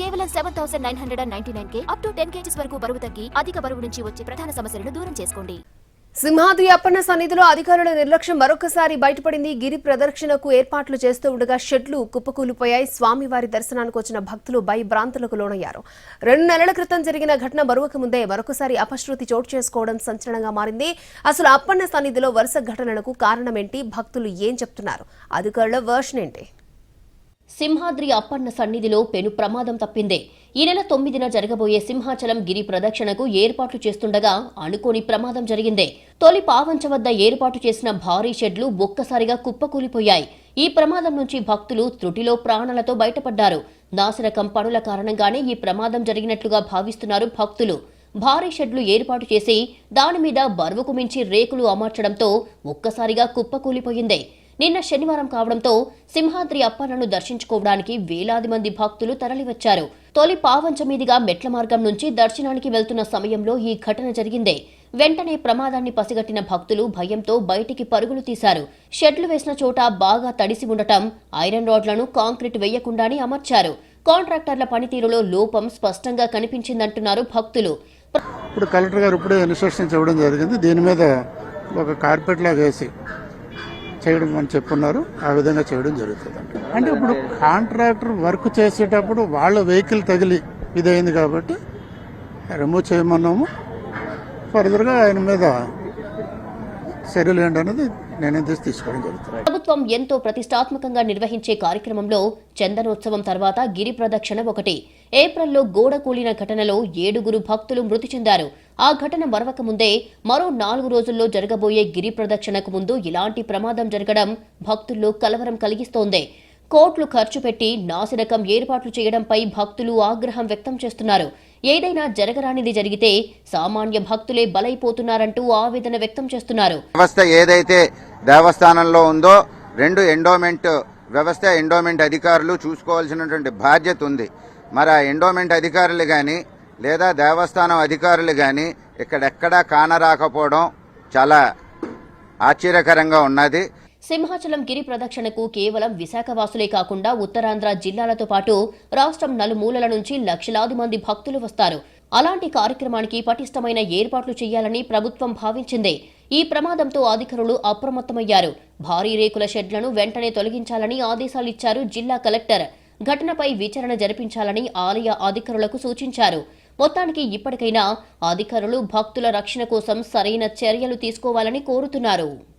కేవలం seven thousand nine hundred ninety nine K up to ten kgs వరకు బరువు తగ్గి అధిక బరువు నుంచి వచ్చే ప్రధాన సమస్యలను దూరం చేసుకోండి. సింహాద్రి అప్పన్న సన్నిధిలో అధికారుల నిర్లక్ష్యం మరొకసారి బయటపడింది. గిరి ప్రదక్షిణకు ఏర్పాట్లు చేస్తూ ఉండగా షెడ్లు కుప్పకూలిపోయాయి. స్వామివారి దర్శనానికి వచ్చిన భక్తులు భయభ్రాంతులకు లోనయ్యారు. రెండు నెలల క్రితం జరిగిన ఘటన మరొక ముందే మరొకసారి అపశృతి చోటు చేసుకోవడం సంచలనంగా మారింది. అసలు అప్పన్న సన్నిధిలో వరుస ఘటనలకు కారణమేంటి? భక్తులు ఏం చెప్తున్నారు? అధికారుల వర్షన్ ఏంటి? సింహాద్రి అప్పన్న సన్నిధిలో పెను ప్రమాదం తప్పిందే. ఈ నెల తొమ్మిదిన జరగబోయే సింహాచలం గిరి ప్రదక్షిణకు ఏర్పాట్లు చేస్తుండగా అనుకోని ప్రమాదం జరిగిందే. తొలి పావంచ వద్ద ఏర్పాటు చేసిన భారీ షెడ్లు ఒక్కసారిగా కుప్పకూలిపోయాయి. ఈ ప్రమాదం నుంచి భక్తులు త్రుటిలో ప్రాణాలతో బయటపడ్డారు. నాశనకం పనుల కారణంగానే ఈ ప్రమాదం జరిగినట్లుగా భావిస్తున్నారు భక్తులు. భారీ షెడ్లు ఏర్పాటు చేసి దాని మీద బరువుకు మించి రేకులు అమర్చడంతో ఒక్కసారిగా కుప్పకూలిపోయిందే. నిన్న శనివారం కావడంతో సింహాద్రి అప్పన్నను దర్శించుకోవడానికి వేలాది మంది భక్తులు తరలివచ్చారు. తొలి పావంచ మీదిగా మెట్ల మార్గం నుంచి దర్శనానికి వెళ్తున్న సమయంలో ఈ ఘటన జరిగిందే. వెంటనే ప్రమాదాన్ని పసిగట్టిన భక్తులు భయంతో బయటికి పరుగులు తీశారు. షెడ్లు వేసిన చోట బాగా తడిసి ఉండటం ఐరన్ రాడ్లను కాంక్రీట్ వేయకుండానే అమర్చారు. కాంట్రాక్టర్ల పనితీరులో లోపం స్పష్టంగా కనిపించిందంటున్నారు భక్తులు. ఇప్పుడు కలెక్టర్ గారు ఇప్పుడే ఇన్స్ట్రక్షన్స్ ఇవ్వడం జరిగింది. దీని మీద ఒక కార్పెట్ లాగా వేసి చేయడం అని చెప్పున్నారు. ఆ విధంగా చేయడం జరుగుతుంది. అంటే ఇప్పుడు కాంట్రాక్టర్ వర్క్ చేసేటప్పుడు వాళ్ళ వెహికల్ తగిలి ఇదైంది కాబట్టి రిమూవ్ చేయమన్నాము. ఫర్దర్గా ఆయన మీద చర్యలు ఏంటి అనేది తీసుకోవడం జరుగుతుంది. ప్రభుత్వం ఎంతో ప్రతిష్టాత్మకంగా నిర్వహించే కార్యక్రమంలో చందనోత్సవం తర్వాత గిరి ప్రదక్షిణ ఒకటి. ఏప్రిల్లో గోడ కూలిన ఘటనలో ఏడుగురు భక్తులు మృతి చెందారు. ఆ ఘటన మరవక ముందే మరో నాలుగు రోజుల్లో జరగబోయే గిరి ప్రదక్షిణకు ముందు ఇలాంటి ప్రమాదం జరగడం భక్తుల్లో కలవరం కలిగిస్తోంది. కోట్లు ఖర్చు పెట్టి నాసిరకం ఏర్పాట్లు చేయడంపై భక్తులు ఆగ్రహం వ్యక్తం చేస్తున్నారు. ఏదైనా జరగరానిది జరిగితే సామాన్య భక్తులే బలైపోతున్నారంటూ ఆవేదన వ్యక్తం చేస్తున్నారు. వ్యవస్థ ఏదైతే దేవస్థానంలో ఉందో రెండు ఎండోమెంట్ వ్యవస్థ ఎండోమెంట్ అధికారులు చూసుకోవాల్సినటువంటి బాధ్యత ఉంది. మరి ఆ ఎండోమెంట్ అధికారులు కానీ లేదా దేవస్థానం అధికారులు కానీ ఇక్కడెక్కడా కానరాకపోవడం చాలా ఆశ్చర్యకరంగా ఉన్నది. సింహాచలం గిరి ప్రదక్షిణకు కేవలం విశాఖవాసులే కాకుండా ఉత్తరాంధ్ర జిల్లాలతో పాటు రాష్ట్రం నలుమూలల నుంచి లక్షలాది మంది భక్తులు వస్తారు. అలాంటి కార్యక్రమానికి పటిష్టమైన ఏర్పాట్లు చేయాలని ప్రభుత్వం భావించింది. ఈ ప్రమాదంతో అధికారులు అప్రమత్తమయ్యారు. భారీ రేకుల షెడ్లను వెంటనే తొలగించాలని ఆదేశాలిచ్చారు జిల్లా కలెక్టర్. ఘటనపై విచారణ జరిపించాలని ఆలయ అధికారులకు సూచించారు. మొత్తానికి ఇప్పటికైనా అధికారులు భక్తుల రక్షణ కోసం సరైన చర్యలు తీసుకోవాలని కోరుతున్నారు.